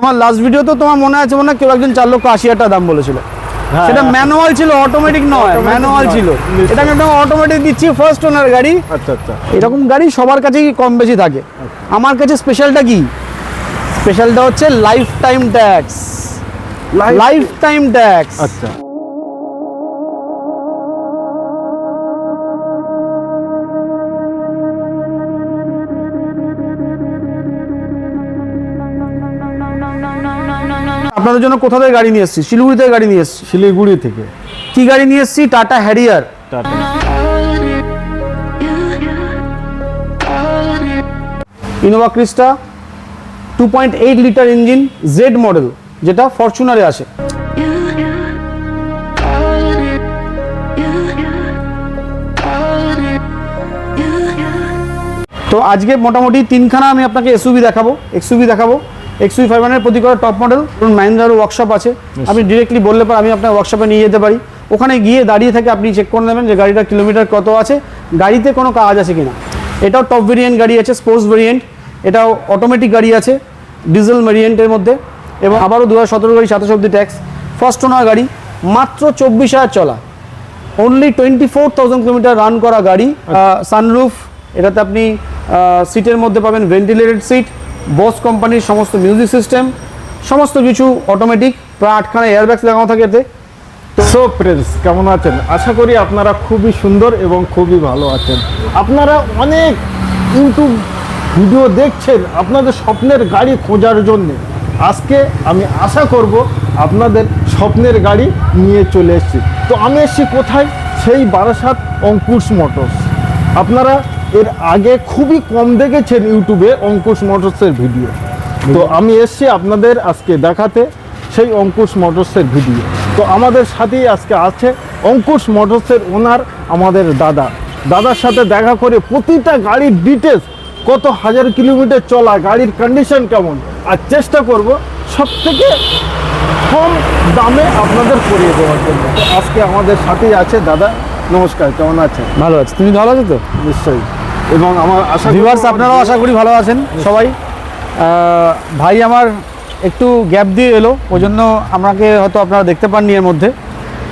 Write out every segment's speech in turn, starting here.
তোমার last video তো তোমার মনে আছে মনে কেউ একজন চার লক্ষ আশি হাজার দাম বলেছিল। হ্যাঁ। সেটা ম্যানুয়াল ছিল অটোমেটিক নয় ম্যানুয়াল ছিল। এটা এটা কিন্তু অটোমেটিক দিচ্ছি ফার্স্ট ওনার গাড়ি। আচ্ছা আচ্ছা। এরকম গাড়ি সবার কাছেই কম বেশি থাকে। আমার কাছে স্পেশালটা কি? স্পেশালটা হচ্ছে life time tax life time tax আচ্ছা। আপনাদের জন্য কোথা থেকে গাড়ি নিয়ে এসেছি? শিলিগুড়ি থেকে গাড়ি নিয়ে এসেছি। শিলিগুড়ি থেকে। কি গাড়ি নিয়ে এসেছি? Tata Harrier. Tata. Innova Crysta two point eight litre engine Z model যেটা ফরচুনারে আসে। তো আজকে মোটামুটি তিনখানা আমি আপনাকে এসইউভি দেখাবো এক্সইউভি দেখাবো। এক্সইউভি ফাইভ হান্ড্রেড প্রতি করে টপ মডেল ধরুন মাহিন্দ্রারও ওয়ার্কশপ আছে। আপনি ডিরেক্টলি বললে পর আমি আপনার ওয়ার্কশপে নিয়ে যেতে পারি। ওখানে গিয়ে দাঁড়িয়ে থেকে আপনি চেক করে নেবেন যে গাড়িটার কিলোমিটার কত আছে। গাড়িতে কোনো কাজ আছে কিনা। এটাও টপ ভেরিয়েন্ট গাড়ি আছে স্পোর্টস ভেরিয়েন্ট এটাও অটোমেটিক গাড়ি আছে ডিজেল ভেরিয়েন্টের মধ্যে। এবং আবারও দু হাজার সতেরো গাড়ি সাতাশ অব্দি ট্যাক্স ফার্স্ট ওনার গাড়ি মাত্র চব্বিশ হাজার চলা। Only twenty four thousand kilometre run করা গাড়ি সানরুফ এটাতে আপনি সিটের মধ্যে পাবেন ভেন্টিলেটেড সিট বস কোম্পানির সমস্ত মিউজিক সিস্টেম সমস্ত কিছু অটোমেটিক প্রায় আটখানা এয়ারব্যাগস লাগানো থাকে এতে। সো ফ্রেন্ডস কেমন আছেন? আশা করি আপনারা খুবই সুন্দর এবং খুবই ভালো আছেন। আপনারা অনেক ইউটিউব ভিডিও দেখছেন আপনাদের স্বপ্নের গাড়ি খোঁজার জন্য। আজকে আমি আশা করব আপনাদের স্বপ্নের গাড়ি নিয়ে চলে এসেছি। তো আমি এসেছি কোথায়? সেই বারাসাত অঙ্কুশ মোটরস। আপনারা এর আগে খুবই কম দেখেছেন ইউটিউবে অঙ্কুশ মোটরসের ভিডিও। তো আমি এসেছি আপনাদের আজকে দেখাতে সেই অঙ্কুশ মোটরসের ভিডিও। তো আমাদের সাথেই আজকে আছে অঙ্কুশ মোটরসের ওনার আমাদের দাদা। দাদার সাথে দেখা করে প্রতিটা গাড়ির ডিটেলস কত হাজার কিলোমিটার চলা গাড়ির কন্ডিশন কেমন আর চেষ্টা করব সব থেকে কম দামে আপনাদের করিয়ে দেওয়ার জন্য। আজকে আমাদের সাথেই আছে দাদা। নমস্কার কেমন আছেন? ভালো আছে। তুমি ভালো আছো তো? নিশ্চয়ই। এবং আমার আশা ভিউয়ার্স আপনারাও আশা করি ভালো আছেন, সবাই। ভাই আমার একটু গ্যাপ দিয়ে এলো ওই জন্য আমাকে হয়তো আপনারা দেখতে পাননি এর মধ্যে।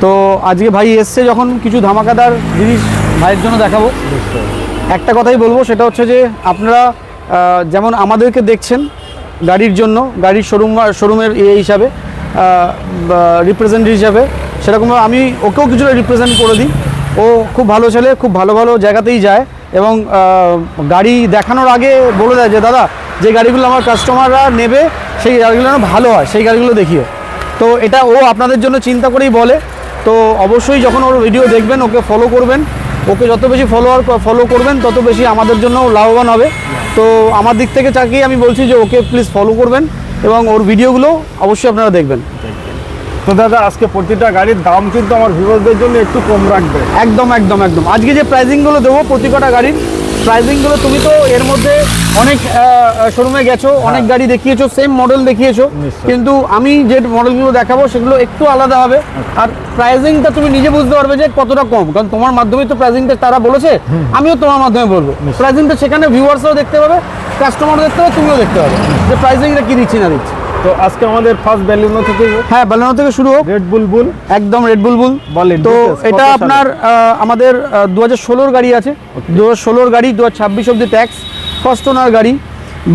তো আজকে ভাই এসছে যখন কিছু ধামাকাদার জিনিস ভাইয়ের জন্য দেখাবো। একটা কথাই বলব, সেটা হচ্ছে যে আপনারা যেমন আমাদেরকে দেখছেন গাড়ির জন্য, গাড়ির শোরুম শোরুমের ইয়ে হিসাবে রিপ্রেজেন্ট হিসাবে, সেরকম আমি ওকেও কিছুটা রিপ্রেজেন্ট করে দিই। ও খুব ভালো ছেলে, খুব ভালো ভালো জায়গাতেই যায়। এবং গাড়ি দেখানোর আগে বলে দেয় যে, দাদা, যে গাড়িগুলো আমার কাস্টমাররা নেবে, সেই গাড়িগুলো যেন ভালো হয়, সেই গাড়িগুলো দেখিও তো এটা ও আপনাদের জন্য চিন্তা করেই বলে। তো অবশ্যই যখন ওর ভিডিও দেখবেন, ওকে ফলো করবেন। ওকে যত বেশি ফলোয়ার ফলো করবেন, তত বেশি আমাদের জন্য লাভবান হবে। তো আমার দিক থেকে চাকিয়ে আমি বলছি যে, ওকে প্লিজ ফলো করবেন এবং ওর ভিডিওগুলো অবশ্যই আপনারা দেখবেন। তো দাদা আজকে প্রতিটা গাড়ির দাম কিন্তু আমার ভিউয়ারদের জন্য একটু কম রাখবে। একদম একদম একদম। আজকে যে প্রাইজিংগুলো দেবো প্রতি কটা গাড়ির প্রাইজিংগুলো তুমি তো এর মধ্যে অনেক শোরুমে গেছো অনেক গাড়ি দেখিয়েছো সেম মডেল দেখিয়েছো। কিন্তু আমি যে মডেলগুলো দেখাবো সেগুলো একটু আলাদা হবে। আর প্রাইজিংটা তুমি নিজে বুঝতে পারবে যে কতটা কম। কারণ তোমার মাধ্যমে তো প্রাইজিংটা তারা বলেছে আমিও তোমার মাধ্যমে বলব। প্রাইজিংটা সেখানে ভিউয়ার্সরাও দেখতে পাবে কাস্টমারও দেখতে পাবে তুমিও দেখতে পাবে যে প্রাইজিংটা কী দিচ্ছি না দিচ্ছি। তো আজকে আমাদের ফার্স্ট ব্যালিনো থেকে হ্যাঁ বেলানো থেকে শুরু হোক। রেড বুলবুল একদম রেড বুলবুল বলেন, তো এটা আপনার আমাদের দু হাজার গাড়ি আছে। দু হাজার গাড়ি দু হাজার ছাব্বিশ অব্দি ট্যাক্স ফার্স্ট ওনার গাড়ি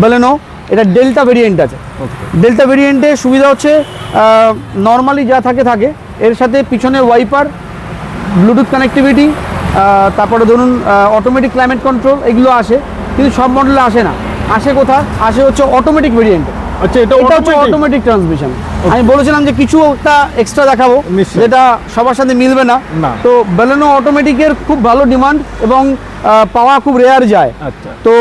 বেলেনো এটা ডেল্টা ভেরিয়েন্ট আছে। ডেল্টা ভেরিয়েন্টে সুবিধা হচ্ছে নর্মালি যা থাকে থাকে। এর সাথে পিছনে ওয়াইপার ব্লুটুথ কানেক্টিভিটি তারপরে ধরুন অটোমেটিক ক্লাইমেট কন্ট্রোল এগুলো আসে। কিন্তু সব মডেলে আসে না। আসে কোথা আসে হচ্ছে অটোমেটিক ভেরিয়েন্ট আচ্ছা এটা হচ্ছে অটোমেটিক ট্রান্সমিশন আমি বলেছিলাম যে কিছু একটা এক্সট্রা দেখাবো। যেটা সবার সাথে মিলবে না। তো বেলেনো অটোমেটিকের খুব ভালো ডিমান্ড এবং পাওয়া খুব রেয়ার যায়। আচ্ছা। তো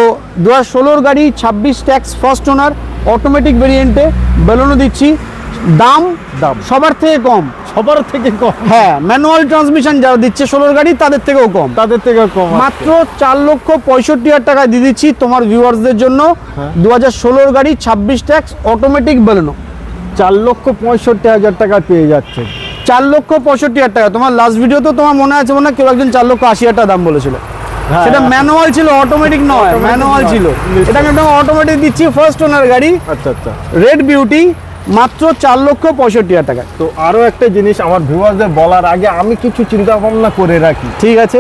দু হাজার ষোলোর গাড়ি ছাব্বিশ ট্যাক্স ফার্স্ট ওনার অটোমেটিক ভেরিয়েন্টে বেলেনো দিচ্ছি। দাম দাম। সবার থেকে কম। সবার থেকে কম। হ্যাঁ ম্যানুয়াল ট্রান্সমিশন যারা দিচ্ছে ষোলোর গাড়ি তাদের থেকেও কম। তাদের থেকে কম মাত্র চার লক্ষ পঁয়ষট্টি হাজার টাকা দিয়ে দিচ্ছি তোমার ভিউয়ার্সদের জন্য। হ্যাঁ। দু হাজার ষোলোর গাড়ি ছাব্বিশ ট্যাক্স অটোমেটিক বেলেনো চার লক্ষ পঁয়ষট্টি হাজার টাকা পেয়ে যাচ্ছে। চার লক্ষ পঁয়ষট্টি হাজার টাকা। তোমার লাস্ট ভিডিও তো তোমার মনে আছে মনে হয় কেউ একজন চার লক্ষ আশি হাজার টাকা দাম বলেছিল। হ্যাঁ। সেটা ম্যানুয়াল ছিল অটোমেটিক নয় ম্যানুয়াল ছিল। এটা অটোমেটিক দিচ্ছি ফার্স্ট ওনার গাড়ি। আচ্ছা আচ্ছা। রেড বিউটি মাত্র চার লক্ষ পঁয়ষট্টি হাজার টাকা। তো আরও একটা জিনিস আমার ভিউয়ারদের বলার আগে আমি কিছু চিন্তা ভাবনা করে রাখি। ঠিক আছে।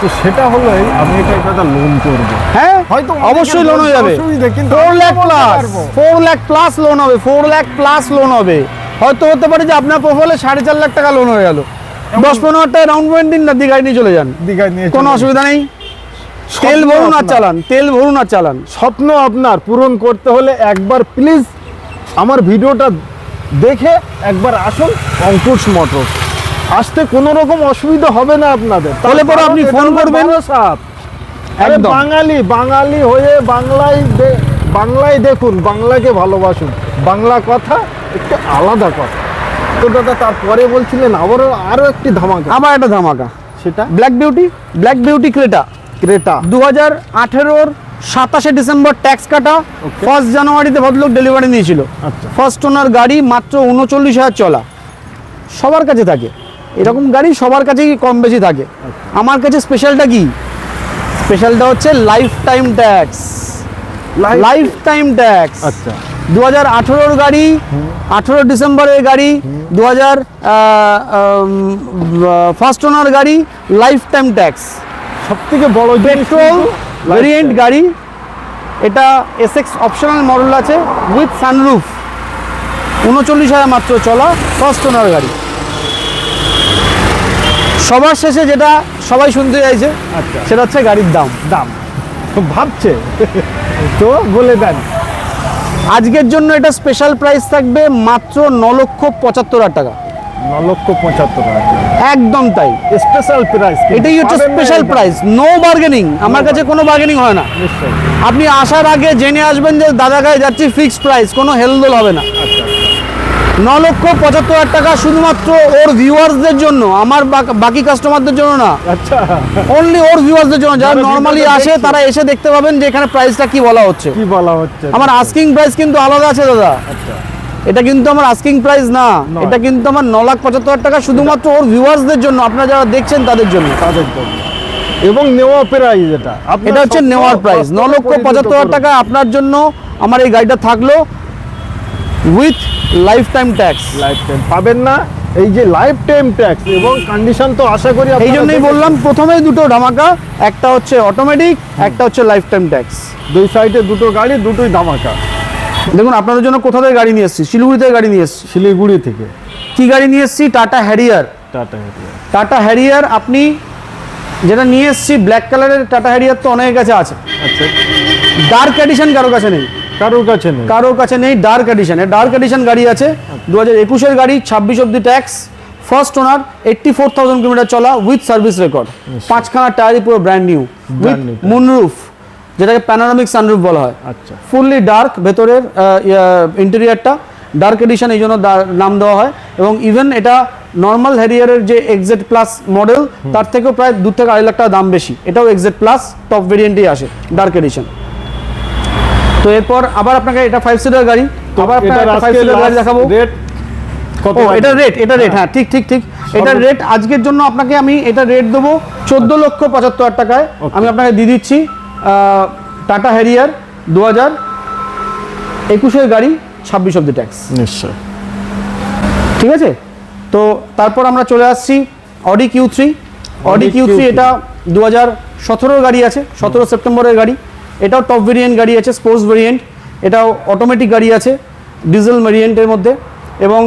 তো সেটা হলো আমি এটা একটা লোন করব। হ্যাঁ হয়তো অবশ্যই লোন হয়ে যাবে। Four lakh plus four lakh plus loan হবে ফোর লাখ প্লাস লোন হবে। হয়তো হতে পারে যে আপনার প্রোফাইলে সাড়ে চার লাখ টাকা লোন হয়ে গেল। দশ পনেরো হাজার টাকা ডাউন পেমেন্ট দিন না দীঘায় নিয়ে চলে যান। দীঘায় নিয়ে কোনো অসুবিধা নেই। তেল ভরুন আর চালান তেল ভরুন আর চালান। স্বপ্ন আপনার পূরণ করতে হলে একবার প্লিজ আমার ভিডিওটা দেখে একবার আসুন অঙ্কুশ মোটর। আসতে কোনো রকম অসুবিধা হবে না আপনাদের। তাহলে পরে আপনি ফোন করবেন। বাঙালি বাঙালি হয়ে বাংলায় বাংলায় দেখুন বাংলাকে ভালোবাসুন। বাংলা কথা একটু আলাদা কথা। তো দাদা তারপরে বলছিলেন আবারও আরও একটি ধামাকা। আবার একটা ধামাকা। সেটা? Black beauty black beauty Creta Creta দু হাজার আঠেরোর সাতাশে ডিসেম্বর ট্যাক্স কাটা ফার্স্ট জানুয়ারিতে ভদ্রলোক ডেলিভারি নিয়েছিল। আচ্ছা। ফার্স্ট ওনার গাড়ি মাত্র উনচল্লিশ হাজার চলা। সবার কাছে থাকে। এরকম গাড়ি সবার কাছেই কম বেশি থাকে। আমার কাছে স্পেশালটা কি? স্পেশালটা হচ্ছে life time tax life time tax আচ্ছা। দু হাজার আঠেরোর গাড়ি আঠেরো ডিসেম্বরের গাড়ি দু হাজার ফার্স্ট ওনার গাড়ি লাইফ টাইম ট্যাক্স সব থেকে বড় পেট্রোল ভেরিয়েন্ট গাড়ি এটা এসএক্স অপশনাল মডেল আছে উইথ সানরুফ উনচল্লিশ হাজার মাত্র চলা ফার্স্ট ওনার গাড়ি। সবার শেষে যেটা সবাই শুনতে চাইছে আচ্ছা। সেটা হচ্ছে গাড়ির দাম। দাম। ভাবছে। তো বলে দেন। আজকের জন্য এটা স্পেশাল প্রাইস থাকবে মাত্র ন লক্ষ পঁচাত্তর হাজার টাকা। ন লক্ষ পঁচাত্তর হাজার একদম তাই। স্পেশাল প্রাইস এটাই হচ্ছে স্পেশাল প্রাইস নো বার্গেনিং আমার কাছে কোনো বার্গেনিং হয় না। আপনি আসার আগে জেনে আসবেন যে দাদা গায়ে যাচ্ছি ফিক্সড প্রাইস কোনো হেলদোল হবে না। আচ্ছা ন লক্ষ পঁচাত্তর হাজার টাকা শুধুমাত্র ওর ভিউয়ার্সদের জন্য আমার বাকি কাস্টমারদের জন্য না। আচ্ছা। অনলি ওর ভিউয়ার্সদের জন্য যারা নর্মালি আসে তারা এসে দেখতে পাবেন যে এখানে প্রাইসটা কি বলা হচ্ছে। কি বলা হচ্ছে? আমার আস্কিং প্রাইস কিন্তু আলাদা আছে দাদা। আচ্ছা। এটা কিন্তু আমার আস্কিং প্রাইস না। এটা কিন্তু আমার ন লাখ পঁচাত্তর টাকা শুধুমাত্র ওর ভিউয়ার্সদের জন্য আপনারা যারা দেখছেন তাদের জন্য। তাদের জন্য। এবং নেওয়া প্রাইস এটা। এটা হচ্ছে নেওয়ার প্রাইস ন লক্ষ পঁচাত্তর হাজার টাকা আপনার জন্য আমার এই গাড়িটা থাকল with life time tax life time পাবেন না এই যে লাইফ টাইম ট্যাক্স এবং কন্ডিশন তো আশা করি এই জন্যই বললাম প্রথমেই দুটো ধামাকা একটা হচ্ছে অটোমেটিক একটা হচ্ছে লাইফ টাইম ট্যাক্স দুই সাইডে দুটো গাড়ি দুটোই ধামাকা। দেখুন আপনাদের জন্য কোথা থেকে গাড়ি নিয়ে এসেছি? শিলিগুড়ি থেকে গাড়ি নিয়ে এসেছি। শিলিগুড়ি থেকে। কি গাড়ি নিয়ে এসেছি? Tata Harrier. Tata Harrier. Tata Harrier আপনি যেটা নিয়ে এসেছি ব্ল্যাক কালারের টাটা হ্যারিয়ার তো অনেকের কাছে আছে। আচ্ছা। ডার্ক এডিশন কারোর কাছে নেই? কারোর কাছে নেই। কারোর কাছে নেই ডার্ক এডিশন ডার্ক এডিশন গাড়ি আছে দু হাজার একুশের গাড়ি ছাব্বিশ অব্দি tax first owner eighty four thousand kilometre চলা উইথ সার্ভিস রেকর্ড পাঁচখানা টায়ারই পুরো ব্র্যান্ড নিউ উইথ। মুনরুফ যেটাকে প্যানোরামিক সানরুফ বলা হয়। আচ্ছা। ফুললি ডার্ক ভেতরের ইন্টেরিয়ারটা ডার্ক এডিশন এই জন্য নাম দেওয়া হয় এবং ইভেন এটা নর্মাল হ্যারিয়ারের যে এক্সেট প্লাস মডেল তার থেকেও প্রায় দু থেকে আড়াই লাখ টাকা দাম বেশি। এটাও এক্সেট প্লাস টপ ভেরিয়েন্টেই আসে ডার্ক এডিশন তো এরপর আবার আপনাকে এটা ফাইভ সিটার গাড়ি। আবার আপনাকে ফাইভ সিটার গাড়ি দেখাবো। কত এটা রেট এটা রেট হ্যাঁ ঠিক ঠিক ঠিক। এটার রেট আজকের জন্য আপনাকে আমি এটা রেট দেবো চোদ্দ লক্ষ পঁচাত্তর টাকায়। আমি আপনাকে দিয়ে দিচ্ছি। টাটা হ্যারিয়ার দু হাজার একুশের গাড়ি ছাব্বিশ অব্দি ট্যাক্স নিশ্চয় ঠিক আছে? তো তারপর আমরা চলে আসছি Audi Q three Audi Q three এটা দু হাজার সতেরোর গাড়ি আছে সতেরো সেপ্টেম্বরের গাড়ি। এটাও টপ ভেরিয়েন্ট গাড়ি আছে স্পোর্টস ভেরিয়েন্ট এটাও অটোমেটিক গাড়ি আছে ডিজেল ভেরিয়েন্টের মধ্যে। এবং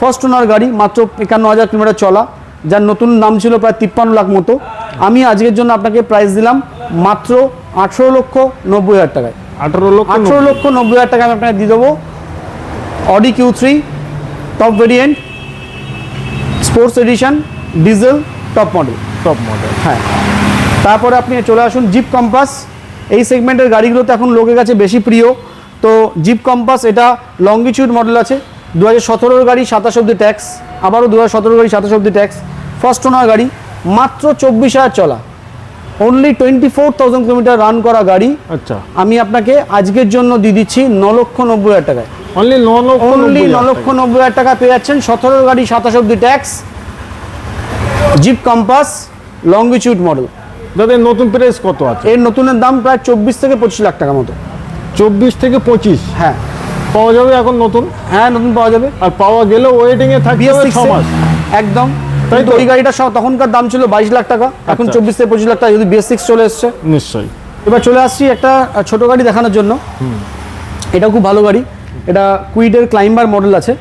ফার্স্ট ওনার গাড়ি মাত্র একান্ন হাজার কিলোমিটার চলা যার নতুন নাম ছিল প্রায় তিপ্পান্ন লাখ মতো। আমি আজকের জন্য আপনাকে প্রাইস দিলাম মাত্র আঠেরো লক্ষ নব্বই হাজার টাকায়। আঠারো লক্ষ আঠেরো লক্ষ নব্বই হাজার টাকা আমি আপনাকে দিয়ে দেবো Audi Q three top variant sports edition diesel top model top model হ্যাঁ। তারপরে আপনি চলে আসুন জিপ কম্পাস এই সেগমেন্টের গাড়িগুলোতে এখন লোকের কাছে বেশি প্রিয়। তো জিপ কম্পাস এটা লঙ্গিচিউড মডেল আছে। দু হাজার সতেরোর গাড়ি সাতাশ অব্দি ট্যাক্স আবারও দু হাজার সতেরো গাড়ি সাতাশ অব্দি ট্যাক্স ফার্স্ট ওনার গাড়ি। মাত্র চব্বিশ হাজার চলা। Only twenty four thousand kilometre run করা গাড়ি। আচ্ছা। আমি আপনাকে আজকের জন্য দিয়ে দিচ্ছি ন লক্ষ নব্বই হাজার টাকায়। অনলি ন লক্ষ অনলি ন লক্ষ টাকা। নব্বই হাজার টাকা পেয়ে যাচ্ছেন সতেরো গাড়ি সাতাশ অব্দি tax Jeep Compass Longitude model দাদা নতুন প্রাইস কত আছে? এর নতুনের দাম প্রায় চব্বিশ থেকে পঁচিশ লাখ টাকা মতো। চব্বিশ থেকে পঁচিশ? হ্যাঁ। পাওয়া যাবে এখন নতুন? হ্যাঁ নতুন পাওয়া যাবে। আর পাওয়া গেলেও ওয়েটিং এ থাকবে ছ মাস একদম। তাই তো? ওই গাড়িটা তখনকার দাম ছিল বাইশ লাখ টাকা এখন আচ্ছা। চব্বিশ থেকে পঁচিশ লাখ টাকা যদি বিএস সিক্স চলে এসছে। নিশ্চয়ই। এবার চলে আসছি একটা ছোট গাড়ি দেখানোর জন্য। এটা খুব ভালো গাড়ি। এটা কুইডের ক্লাইম্বার মডেল আছে।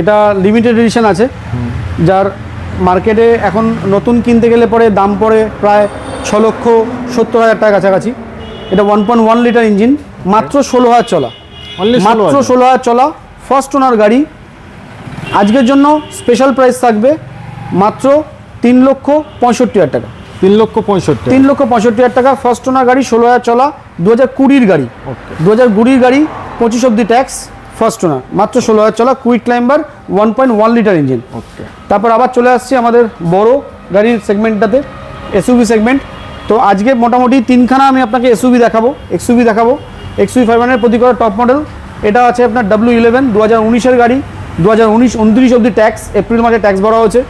এটা লিমিটেড এডিশন আছে। যার মার্কেটে এখন নতুন কিনতে গেলে পরে দাম পড়ে প্রায় ছ লক্ষ সত্তর হাজার টাকা কাছাকাছি। এটা one point one litre engine মাত্র ষোলো হাজার চলা। Only 16 মাত্র ষোলো হাজার চলা ফার্স্ট ওনার গাড়ি। আজকের জন্য স্পেশাল প্রাইস থাকবে মাত্র তিন লক্ষ পঁয়ষট্টি হাজার টাকা। তিন লক্ষ পঁয়ষট্টি তিন লক্ষ পঁয়ষট্টি হাজার টাকা। ফার্স্ট ওনার গাড়ি ষোলো হাজার চলা দু হাজার কুড়ির গাড়ি। দু হাজার কুড়ির গাড়ি পঁচিশ অব্দি ট্যাক্স ফার্স্ট ওনার মাত্র ষোলো হাজার চলা quick climber one point one litre engine তারপর আবার চলে আসছি আমাদের বড় গাড়ির সেগমেন্টটাতে এসইউভি সেগমেন্ট তো আজকে মোটামুটি তিনখানা আমি আপনাকে এসইউভি দেখাবো এক্সইউভি দেখাবো। এক্সইউভি ফাইভ হান্ড্রেড প্রতি করা টপ মডেল এটা আছে আপনার ডাব্লিউ ইলেভেন দু হাজার উনিশের গাড়ি। দু হাজার উনিশ উনত্রিশ অব্দি ট্যাক্স এপ্রিল মাসে ট্যাক্স ভরা হয়েছে।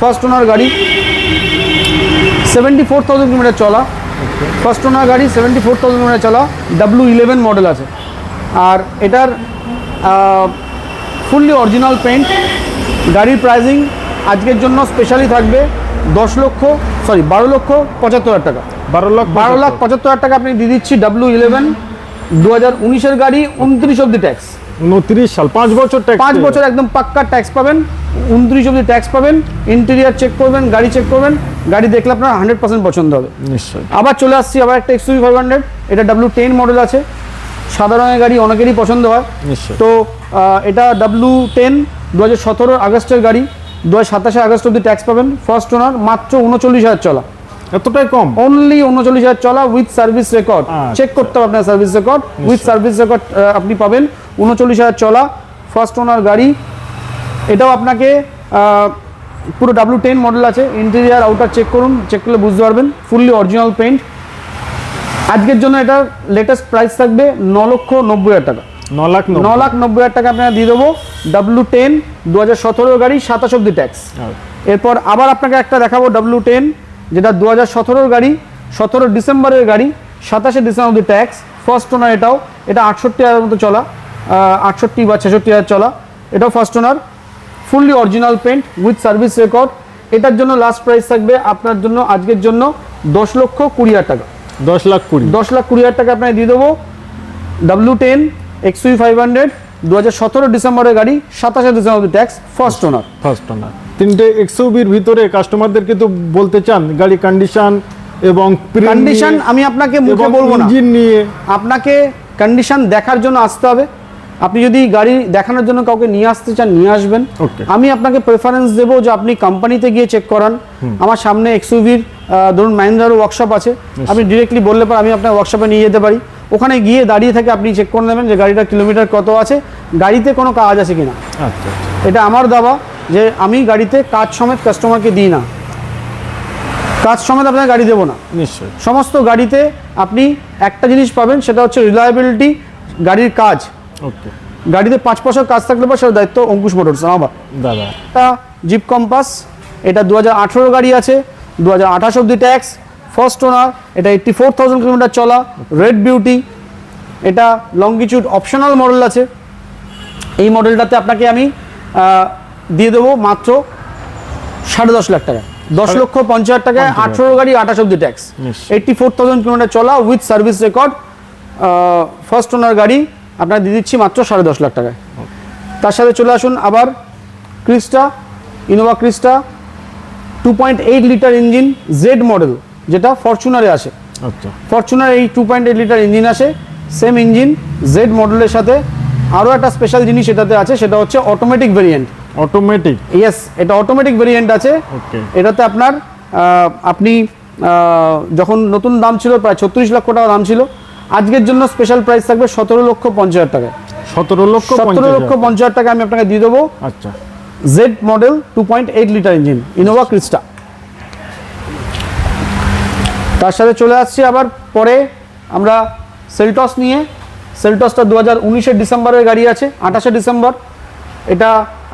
ফার্স্ট ওনার গাড়ি সেভেন্টি ফোর থাউজেন্ড কিলোমিটার চলা। ফার্স্ট ওনার গাড়ি সেভেন্টি ফোর থাউজেন্ড কিলোমিটার চলা। ডাব্লিউ ইলেভেন মডেল আছে। আর এটার ফুললি অরিজিনাল পেন্ট গাড়ির প্রাইজিং আজকের জন্য স্পেশালি থাকবে দশ লক্ষ সরি বারো লক্ষ পঁচাত্তর হাজার টাকা। বারো লাখ বারো লাখ পঁচাত্তর হাজার টাকা আপনি দিয়ে দিচ্ছি ডাব্লিউ ইলেভেন দু হাজার উনিশের গাড়ি উনত্রিশ অব্দি ট্যাক্স উনত্রিশ সাল পাঁচ বছর ট্যাক্স পাঁচ বছর একদম পাক্কা ট্যাক্স পাবেন উনত্রিশ অব্দি ট্যাক্স পাবেন ইন্টেরিয়ার চেক করবেন গাড়ি চেক করবেন গাড়ি দেখলে আপনার হান্ড্রেড পার্সেন্ট পছন্দ হবে। নিশ্চয়ই। আবার চলে আসছি আবার একটা এক্সইউভি ফাইভ হান্ড্রেড এটা ডাব্লিউ টেন মডেল আছে। সাদা রঙের গাড়ি অনেকেরই পছন্দ হয়। নিশ্চয়ই। তো এটা ডাব্লিউ টেন দু হাজার সতেরো আগস্টের গাড়ি দু হাজার সাতাশে আগস্ট অব্দি ট্যাক্স পাবেন ফার্স্ট ওনার মাত্র উনচল্লিশ হাজার চলা। এতটাই কম? অনলি উনচল্লিশ হাজার চলা উইথ সার্ভিস রেকর্ড। চেক করতে হবে আপনার service record with service record আপনি পাবেন উনচল্লিশ হাজার চলা ফার্স্ট ওনার গাড়ি। এটাও আপনাকে পুরো ডাব্লিউ টেন মডেল আছে। ইন্টেরিয়ার আউটার চেক করুন চেক করলে বুঝতে পারবেন। ফুললি অরিজিনাল পেইন্ট আজকের জন্য এটার লেটেস্ট প্রাইস থাকবে ন লক্ষ নব্বই হাজার টাকা। ন লাখ ন নব্বই। লাখ নব্বই হাজার টাকা আপনারা দিয়ে দেবো। ডাব্লিউ টেন দু হাজার সতেরো গাড়ি সাতাশ অব্দি ট্যাক্স। এরপর আবার আপনাকে একটা দেখাবো ডাব্লিউ টেন যেটা দু হাজার সতেরোর গাড়ি সতেরো ডিসেম্বরের গাড়ি সাতাশে ডিসেম্বর অব্দি ট্যাক্স ফার্স্ট ওনার এটাও এটা আটষট্টি হাজার মতো চলা। আটষট্টি বা ছেষট্টি হাজার চলা। এটাও first owner fully original paint with service record এটার জন্য লাস্ট প্রাইস থাকবে আপনার জন্য আজকের জন্য দশ লক্ষ কুড়ি হাজার টাকা। দশ লাখ কুড়ি। দশ লাখ কুড়ি হাজার টাকা আপনাকে দিয়ে দেবো। W ten XUV five hundred দু হাজার সতেরো ডিসেম্বরের গাড়ি সাতাশে December tax first owner first owner তিনটে এক্সওবির ভিতরে কাস্টমারদের কিন্তু বলতে চান গাড়ি কন্ডিশন এবং কন্ডিশন আমি আপনাকে মুখে বলব না। ইঞ্জিন নিয়ে। আপনাকে কন্ডিশন দেখার জন্য আসতে হবে। আপনি যদি গাড়ি দেখানোর জন্য কাউকে নিয়ে আসতে চান নিয়ে আসবেন. আমি আপনাকে প্রেফারেন্স দেবো যে আপনি কোম্পানিতে গিয়ে চেক করান। আমার সামনে এক্সইউভির ধরুন মাহিন্দ্রারও ওয়ার্কশপ আছে। আপনি ডিরেক্টলি বললে পর আমি আপনার ওয়ার্কশপে নিয়ে যেতে পারি। ওখানে গিয়ে দাঁড়িয়ে থেকে আপনি চেক করে নেবেন যে গাড়িটার কিলোমিটার কত আছে। গাড়িতে কোনো কাজ আছে কিনা। আচ্ছা এটা আমার দাবা যে আমি গাড়িতে কাজ সমেত কাস্টমারকে দিই না। কাজ সমেত আপনার গাড়ি দেবো না। নিশ্চয়ই। সমস্ত গাড়িতে আপনি একটা জিনিস পাবেন সেটা হচ্ছে রিলায়েবিলিটি গাড়ির কাজ। ওকে। গাড়িতে পাঁচ বছর কাজ থাকলে পর সেটার দায়িত্ব অঙ্কুশ মোটরস আমার দাদা। এটা জিপ কম্পাস এটা দু হাজার আঠেরো গাড়ি আছে দু হাজার আঠাশ অব্দি ট্যাক্স ফার্স্ট ওনার এটা এইট্টি ফোর থাউজেন্ড কিলোমিটার চলা রেড বিউটি এটা লঙ্গিচুড অপশনাল মডেল আছে। এই মডেলটাতে আপনাকে আমি দিয়ে দেবো মাত্র সাড়ে দশ লাখ টাকা। দশ লক্ষ পঞ্চাশ হাজার টাকায় আঠেরো গাড়ি আঠাশ অব্দি tax eighty four thousand kilometre চলা with service record first owner গাড়ি আপনার দিয়ে দিচ্ছি মাত্র সাড়ে দশ লাখ টাকায়। তার সাথে চলে আসুন আবার Crysta Innova Crysta two point eight litre engine Z model যেটা ফরচুনারে আসে। আচ্ছা। ফরচুনার এই two point eight litre engine আসে সেম ইঞ্জিন জেড মডেলের সাথে। আরও একটা স্পেশাল জিনিস এটাতে আছে সেটা হচ্ছে অটোমেটিক ভেরিয়েন্ট অটোমেটিক ইয়েস এটা অটোমেটিক ভেরিয়েন্ট আছে। এটাতে আপনার আপনি যখন নতুন দাম ছিল প্রায় ছত্রিশ লক্ষ টাকা দাম ছিল আজকের জন্য স্পেশাল প্রাইস থাকবে সতেরো লক্ষ পঞ্চাশ হাজার টাকায়। সতেরো লক্ষ সতেরো লক্ষ পঞ্চাশ হাজার টাকা আমি আপনাকে দিয়ে দেবো। আচ্ছা। Z model two point eight litre engine Innova Crysta তার সাথে চলে আসছি আবার পরে আমরা সেলটস নিয়ে। সেলটসটা দু হাজার উনিশের ডিসেম্বরের গাড়ি আছে আঠাশে ডিসেম্বর। এটা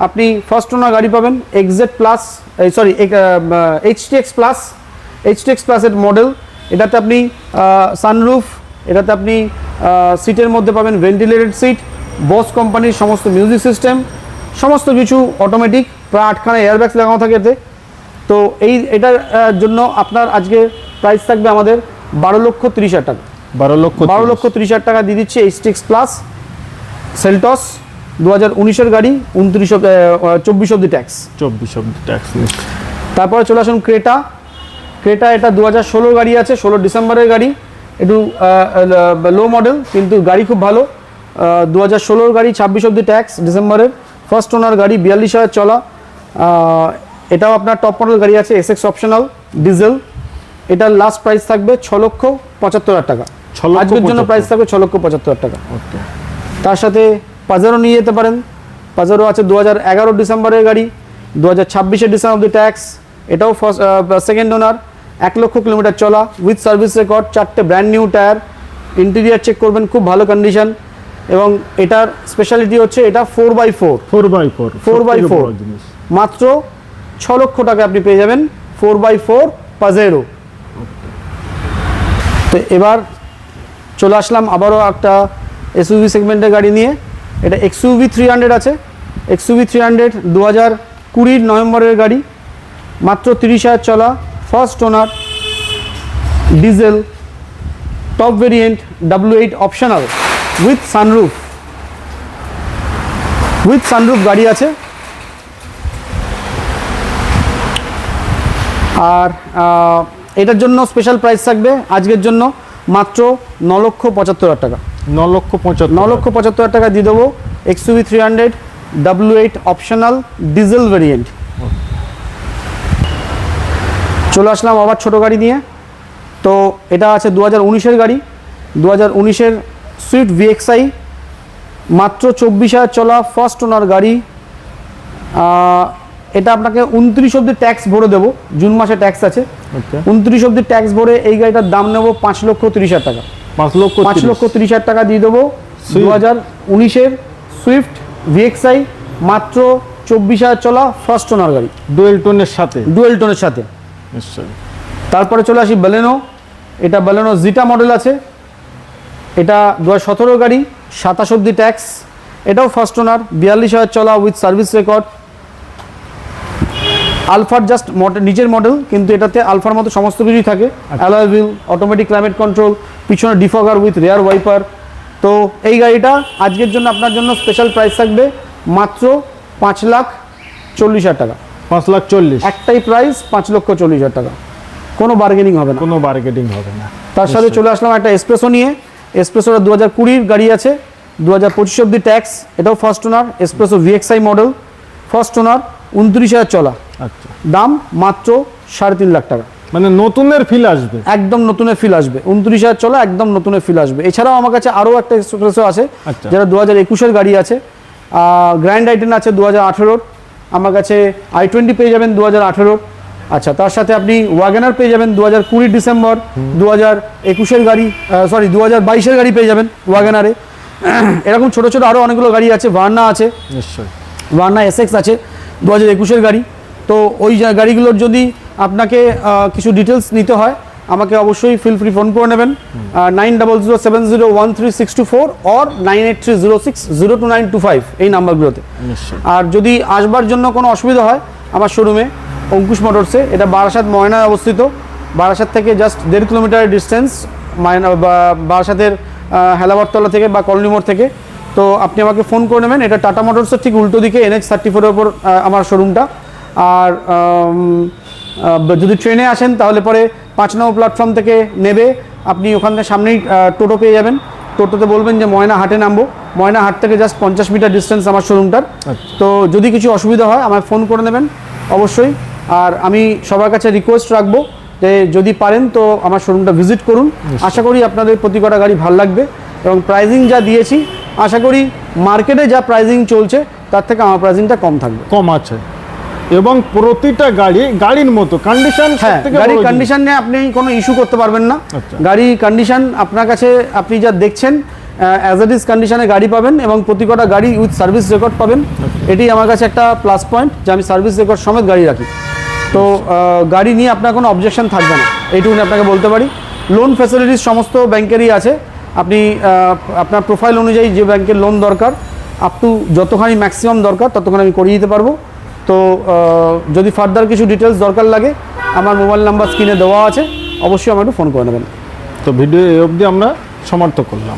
আপনি ফার্স্ট ওনার গাড়ি পাবেন exact plus sorry HTX plus HTX প্লাসের মডেল এটাতে আপনি সানরুফ এটাতে আপনি সিটের মধ্যে পাবেন ভেন্টিলেটেড সিট বস কোম্পানির সমস্ত মিউজিক সিস্টেম সমস্ত কিছু অটোমেটিক প্রায় আটখানা এয়ারব্যাগস লাগানো থাকে এতে। তো এই এটার জন্য আপনার আজকে প্রাইস থাকবে আমাদের বারো লক্ষ তিরিশ হাজার টাকা। বারো লক্ষ বারো লক্ষ তিরিশ হাজার টাকা দিয়ে দিচ্ছে এইচটিক্স প্লাস সেলটস দু হাজার উনিশের গাড়ি উনত্রিশ চব্বিশ অব্দি ট্যাক্স চব্বিশ অব্দি ট্যাক্স তারপরে চলে আসুন ক্রেটা। ক্রেটা এটা দু হাজার ষোলোর গাড়ি আছে ষোলো ডিসেম্বরের গাড়ি। একটু লো মডেল কিন্তু গাড়ি খুব ভালো। দু হাজার ষোলোর গাড়ি ছাব্বিশ অব্দি ট্যাক্স ডিসেম্বরের। ফার্স্ট ওনার গাড়ি বিয়াল্লিশ হাজার চলা। এটাও আপনার টপ মডেল গাড়ি আছে এস এক্স অপশনাল ডিজেল এটার লাস্ট প্রাইস থাকবে ছ লক্ষ পঁচাত্তর হাজার টাকা। আজকের জন্য প্রাইস থাকবে ছ লক্ষ পঁচাত্তর হাজার টাকা। তার সাথে পাজারও নিয়ে যেতে পারেন। পাজারও আছে দু হাজার এগারো ডিসেম্বরের গাড়ি দু হাজার ছাব্বিশে ডিসেম্বর অব অব্দি ট্যাক্স এটাও ফার্স্ট সেকেন্ড ওনার এক লক্ষ কিলোমিটার চলা উইথ সার্ভিস রেকর্ড চারটে brand new tyre interior check করবেন খুব ভালো কন্ডিশন এবং এটার স্পেশালিটি হচ্ছে এটা four by four four by four four by four মাত্র ছ লক্ষ টাকা আপনি পেয়ে যাবেন ফোর বাই ফোর পাজেরো তো এবার চলে আসলাম আবারও একটা এসইউভি সেগমেন্টের গাড়ি নিয়ে। এটা এক্সইউভি থ্রি হান্ড্রেড আছে। এক্সইউভি থ্রি হান্ড্রেড দু হাজার কুড়ির নভেম্বরের গাড়ি। মাত্র তিরিশ হাজার চলা। First owner diesel top variant W eight optional with sunroof with sunroof গাড়ি আছে। আর এটার জন্য স্পেশাল প্রাইস থাকবে। আজকের জন্য মাত্র ন লক্ষ পঁচাত্তর হাজার টাকা। ন লক্ষ পঁচাত্তর ন লক্ষ পঁচাত্তর হাজার টাকা দিয়ে দেবো। XUV three hundred W eight optional diesel variant চলে আসলাম আবার ছোটো গাড়ি নিয়ে। তো এটা আছে দু হাজার উনিশের গাড়ি। দু হাজার উনিশের সুইফট ভিএক্সআই মাত্র চব্বিশ হাজার চলা ফার্স্ট ওনার গাড়ি। এটা আপনাকে উনত্রিশ অব্দি ট্যাক্স ভরে দেবো। জুন মাসে ট্যাক্স আছে। উনত্রিশ অব্দি ট্যাক্স ভরে এই গাড়িটার দাম নেব পাঁচ লক্ষ তিরিশ হাজার টাকা। পাঁচ লক্ষ পাঁচ লক্ষ তিরিশ হাজার টাকা দিয়ে দেবো। দু হাজার উনিশের সুইফট ভিএক্সআই মাত্র চব্বিশ হাজার চলা ফার্স্ট ওনার গাড়ি। ডুয়েল টোনের সাথে। ডুয়েল টোনের সাথে। নিশ্চয়ই। তারপরে চলে আসি বেলেনো এটা বেলেনো জিটা মডেল আছে। এটা দু হাজার সতেরো গাড়ি সাতাশ অব্দি ট্যাক্স এটাও ফার্স্ট ওনার বিয়াল্লিশ হাজার চলা উইথ সার্ভিস রেকর্ড আলফার জাস্ট মডেল নিজের মডেল কিন্তু এটাতে আলফার মতো সমস্ত কিছুই থাকে। Alloy wheel automatic climate control পিছনে ডিফগার উইথ রেয়ার ওয়াইপার তো এই গাড়িটা আজকের জন্য আপনার জন্য স্পেশাল প্রাইস থাকবে মাত্র পাঁচ লাখ চল্লিশ হাজার টাকা। পাঁচ লাখ চল্লিশ। একটাই প্রাইস পাঁচ লক্ষ চল্লিশ হাজার টাকা। কোনো বার্গেনিং হবে না। কোনো বার্গেনিং হবে না। তার সাথে চলে আসলাম একটা এসপ্রেসো নিয়ে। এসপ্রেসোটা দু হাজার কুড়ির গাড়ি আছে। দু হাজার পঁচিশ অব্দি ট্যাক্স এটাও first owner Espresso VXI model first owner উনত্রিশ হাজার চলা। আচ্ছা। দাম মাত্র সাড়ে তিন লাখ টাকা। মানে নতুনের ফিল আসবে। একদম নতুনের ফিল আসবে। উনত্রিশ হাজার চলা একদম নতুনের ফিল আসবে। এছাড়াও আমার কাছে আরও একটা এক্সপ্রেসো আছে। আচ্ছা। যেটা দু হাজার একুশের গাড়ি আছে গ্র্যান্ড আইটেন আছে দু হাজার আঠেরোর। আমার কাছে আই টোয়েন্টি পেয়ে যাবেন দু হাজার আঠেরোর আচ্ছা তার সাথে আপনি ওয়াগনার পেয়ে যাবেন দু হাজার কুড়ি ডিসেম্বর দু হাজার একুশের গাড়ি সরি দু হাজার বাইশের গাড়ি পেয়ে যাবেন ওয়াগনারে এরকম ছোটো ছোটো আরও অনেকগুলো গাড়ি আছে ভার্না আছে। নিশ্চয়ই। ভার্না এসএক্স আছে দু হাজার একুশের গাড়ি। তো ওই গাড়িগুলোর যদি আপনাকে কিছু ডিটেলস নিতে হয় আমাকে অবশ্যই ফিল ফ্রি ফোন করে নেবেন। Nine double zero seven zero one three six two four or nine eight three zero six zero two nine two five এই নাম্বারগুলোতে। আর যদি আসবার জন্য কোনো অসুবিধা হয় আমার শোরুমে অঙ্কুশ মোটরসে এটা বারাসাত ময়নায় অবস্থিত। বারাসাত থেকে জাস্ট দেড় কিলোমিটারের ডিস্টেন্স মায়না বা বারাসাতের হেলাবরতলা থেকে বা কলোনি মোড় থেকে। তো আপনি আমাকে ফোন করে নেবেন এটা টাটা মোটরসের ঠিক উল্টো দিকে এনএক্স থার্টি ফোরের ওপর আমার শোরুমটা আর যদি ট্রেনে আসেন তাহলে পরে পাঁচ নম্বর প্ল্যাটফর্ম থেকে নেবে। আপনি ওখান থেকে সামনেই টোটো পেয়ে যাবেন। টোটোতে বলবেন যে ময়না হাটে নামবো। ময়না হাট থেকে জাস্ট পঞ্চাশ মিটার ডিস্টেন্স আমার শোরুমটার তো যদি কিছু অসুবিধা হয় আমায় ফোন করে নেবেন অবশ্যই। আর আমি সবার কাছে রিকোয়েস্ট রাখব যে যদি পারেন তো আমার শোরুমটা ভিজিট করুন। আশা করি আপনাদের প্রতি কটা গাড়ি ভালো লাগবে। এবং প্রাইজিং যা দিয়েছি আশা করি মার্কেটে যা প্রাইজিং চলছে তার থেকে আমার প্রাইজিংটা কম থাকবে। কম আছে। এবং প্রতিটা গাড়ি গাড়ির মতো কন্ডিশন হ্যাঁ গাড়ির কন্ডিশন নিয়ে আপনি কোনো ইস্যু করতে পারবেন না। আচ্ছা। গাড়ি কন্ডিশন আপনার কাছে আপনি যা দেখছেন অ্যাজ ইট ইজ কন্ডিশনে গাড়ি পাবেন এবং প্রতি কটা গাড়ি উইথ সার্ভিস রেকর্ড পাবেন। এটি আমার কাছে একটা প্লাস পয়েন্ট যে আমি সার্ভিস রেকর্ড সমেত গাড়ি রাখি। তো গাড়ি নিয়ে আপনার কোনো অবজেকশন থাকবে না। এইটুকুনি আপনাকে বলতে পারি। লোন ফ্যাসিলিটিস সমস্ত ব্যাংকেরই আছে। আপনি আপনার প্রোফাইল অনুযায়ী যে ব্যাংকের লোন দরকার আপ টু যতখানি ম্যাক্সিমাম দরকার ততখানি আমি করিয়ে দিতে পারব। তো যদি ফার্দার কিছু ডিটেলস দরকার লাগে, আমার মোবাইল নাম্বার স্ক্রিনে দেওয়া আছে, অবশ্যই আমার একটু ফোন করে নেবেন। তো ভিডিও এই অবধি আমরা সমাপ্ত করলাম।